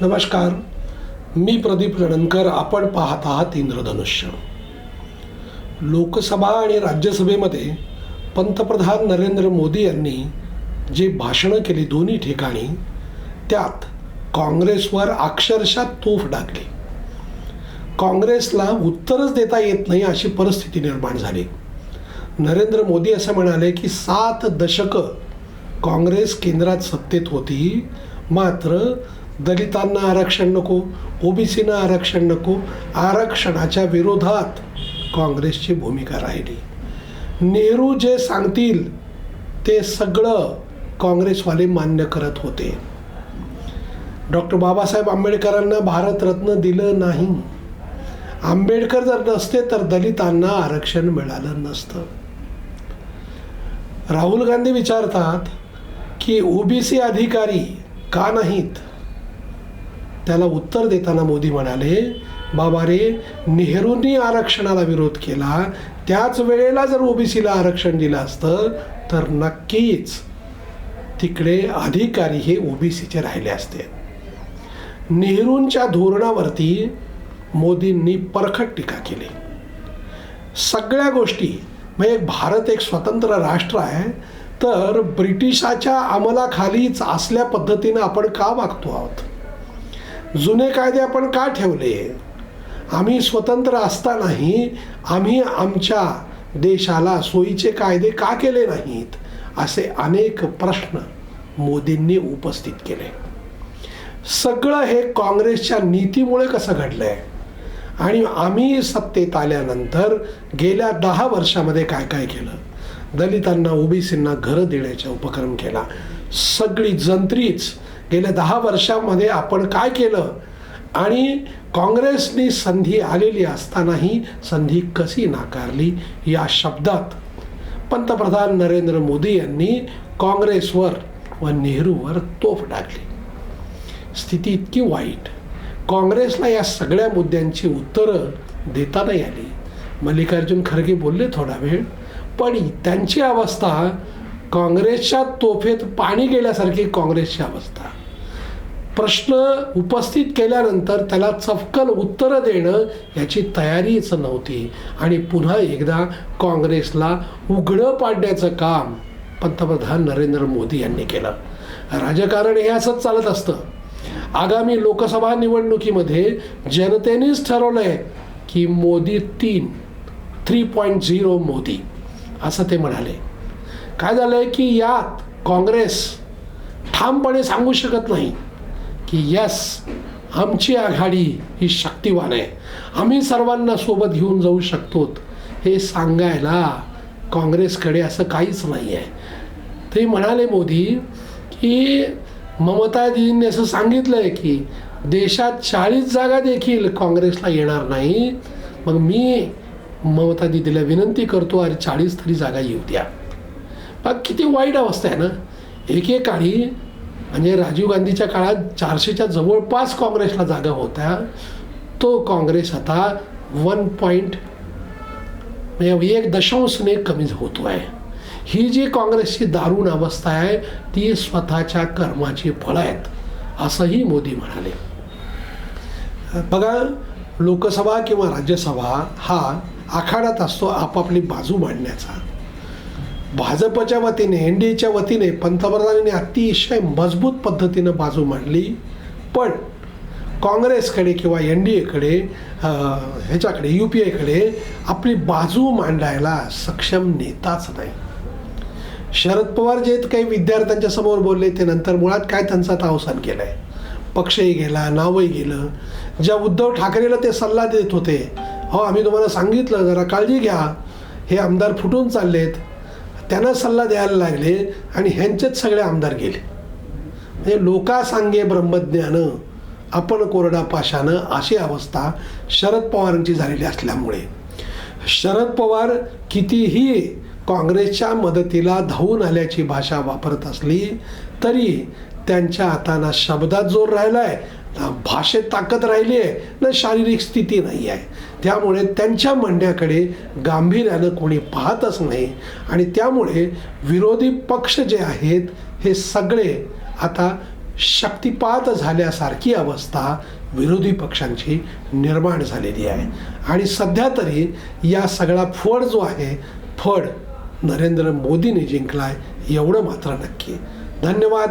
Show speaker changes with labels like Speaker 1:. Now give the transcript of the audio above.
Speaker 1: नमस्कार. मी प्रदीप लणनकर आपण पाहत आहात इंद्रधनुष्य. लोकसभा आणि राज्यसभेमध्ये पंतप्रधान नरेंद्र मोदी यांनी जे भाषणं केली दोन्ही ठिकाणी त्यात काँग्रेसवर अक्षरशः तोफ टाकली काँग्रेसला उत्तरच देता येत नाही अशी परिस्थिती निर्माण झाली. नरेंद्र मोदी असं म्हणाले की सात दशकं काँग्रेस केंद्रात सत्तेत होती मात्र दलितांना आरक्षण नको ओबीसींना आरक्षण नको आरक्षणाच्या विरोधात काँग्रेसची भूमिका राहिली. नेहरू जे सांगतील ते सगळं काँग्रेसवाले मान्य करत होते. डॉक्टर बाबासाहेब आंबेडकरांना भारतरत्न दिलं नाही. आंबेडकर जर नसते तर दलितांना आरक्षण मिळालं नसतं. राहुल गांधी विचारतात की ओबीसी अधिकारी का नाहीत? त्याला उत्तर देताना मोदी म्हणाले बाबा रे नेहरूंनी आरक्षणाला विरोध केला. त्याच वेळेला जर ओबीसीला आरक्षण दिलं असतं तर नक्कीच तिकडे अधिकारी हे ओबीसीचे राहिले असते. नेहरूंच्या धोरणावरती मोदींनी परखट टीका केली. सगळ्या गोष्टी म्हणजे भारत एक स्वतंत्र राष्ट्र आहे तर ब्रिटिशाच्या अंमलाखालीच असल्या पद्धतीनं आपण का वागतो आहोत? जुने कायदे आपण का ठेवले? आम्ही स्वतंत्र असतानाही आम्ही आमच्या देशाला सोयीचे कायदे का केले नाहीत? असे अनेक प्रश्न मोदींनी उपस्थित केले. सगळं हे काँग्रेसच्या नीतीमुळे कसं घडलं आहे आणि आम्ही सत्तेत आल्यानंतर गेल्या दहा वर्षामध्ये काय काय केलं? दलितांना ओबीसींना घरं देण्याचा उपक्रम केला. सगळी जंत्रीच गेल्या दहा वर्षामध्ये आपण काय केलं? आणि काँग्रेसनी संधी आलेली असतानाही संधी कशी नाकारली? या शब्दात पंतप्रधान नरेंद्र मोदी यांनी काँग्रेसवर व नेहरूवर तोफ टाकली स्थिती इतकी वाईट. काँग्रेसला या सगळ्या मुद्द्यांची उत्तरं देता नाही आली मल्लिकार्जुन खरगे बोलले थोडा वेळ पण त्यांची अवस्था काँग्रेसच्या तोफेत पाणी गेल्यासारखी काँग्रेसची अवस्था. प्रश्न उपस्थित केल्यानंतर त्याला चपकन उत्तरं देणं याची तयारीच नव्हती. आणि पुन्हा एकदा काँग्रेसला उघडं पाडण्याचं काम पंतप्रधान नरेंद्र मोदी यांनी केलं. राजकारण हे असंच चालत असतं. आगामी लोकसभा निवडणुकीमध्ये जनतेनेच ठरवलं आहे की मोदी तीन थ्री पॉईंट झिरो मोदी असं ते म्हणाले. काय झालं आहे की यात काँग्रेस ठामपणे सांगू शकत नाही. की यस आमची आघाडी ही शक्तिवान आहे. आम्ही सर्वांना सोबत घेऊन जाऊ शकतो हे सांगायला काँग्रेसकडे असं काहीच नाही आहे. ते म्हणाले मोदी की ममता दीदींनी असं सांगितलं आहे की देशात चाळीस जागा देखील काँग्रेसला येणार नाही. मग मी ममता दिदीला विनंती करतो अरे चाळीस तरी जागा येऊ द्या. मग किती वाईट अवस्था आहे ना. एकेकाळी म्हणजे राजीव गांधीच्या काळात चारशेच्या जवळपास काँग्रेसला जागा होत्या. तो काँग्रेस आता वन पॉईंट म्हणजे एक दशांशने कमी होतो आहे ही जी काँग्रेसची दारुण अवस्था आहे ती स्वतःच्या कर्माची फळं आहेत असंही मोदी म्हणाले. बघा लोकसभा किंवा राज्यसभा हा आखाड्यात असतो आपापली बाजू मांडण्याचा. भाजपच्या वतीने एन डी एच्या वतीने पंतप्रधानांनी अतिशय मजबूत पद्धतीनं बाजू मांडली. पण काँग्रेसकडे किंवा एन डी एकडे ह्याच्याकडे यू पी एकडे आपली बाजू मांडायला सक्षम नेताच नाही. शरद पवार जे काही विद्यार्थ्यांच्या समोर बोलले ते नंतर मुळात काय त्यांचं आता अवसान केलं आहे पक्षही गेला नावही गेलं. ज्या उद्धव ठाकरेला ते सल्ला देत होते हो आम्ही तुम्हाला सांगितलं जरा काळजी घ्या. हे आमदार फुटून चाललेत. त्यांना सल्ला द्यायला लागले आणि ह्यांचेच सगळे आमदार गेले. म्हणजे लोका सांगे ब्रह्मज्ञानं आपण कोरडा पाशानं अशी अवस्था शरद पवारांची झालेली असल्यामुळे. शरद पवार कितीही काँग्रेसच्या मदतीला धावून आल्याची भाषा वापरत असली तरी त्यांच्या हाताना शब्दात जोर राहिला आहे भाषेत ताकद राहिली आहे ना शारीरिक स्थिती नाही आहे. त्यामुळे त्यांच्या म्हणण्याकडे गांभीर्यानं कोणी पाहतच नाही. आणि त्यामुळे विरोधी पक्ष जे आहेत हे सगळे आता शक्तिपात झाल्यासारखी अवस्था विरोधी पक्षांची निर्माण झालेली आहे. आणि सध्या तरी या सगळा फड जो आहे फड नरेंद्र मोदींनी आहे एवढं मात्र नक्की. धन्यवाद.